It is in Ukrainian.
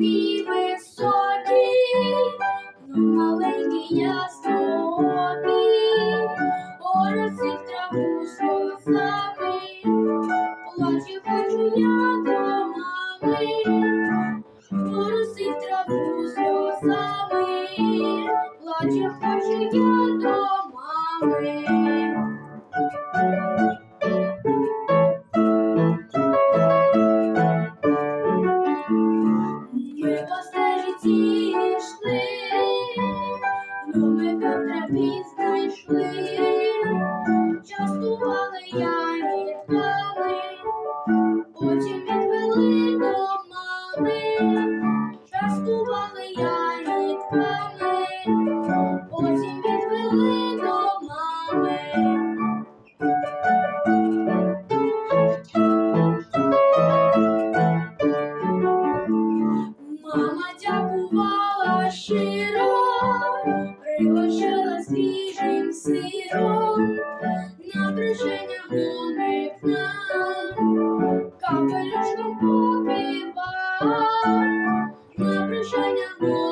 твій високий, ну маленький я стопій, оросів траву сльозами, плачу хочу я до мами, оросів траву сльозами, плачу хочу я до ми по стежці йшли, Нумика трапі знайшли, частували ягідками, потім відвели до мами, частували я. щиро, пригощала свіжим сиром, напряження гомикна, капелюшком попива, напряження гомикна.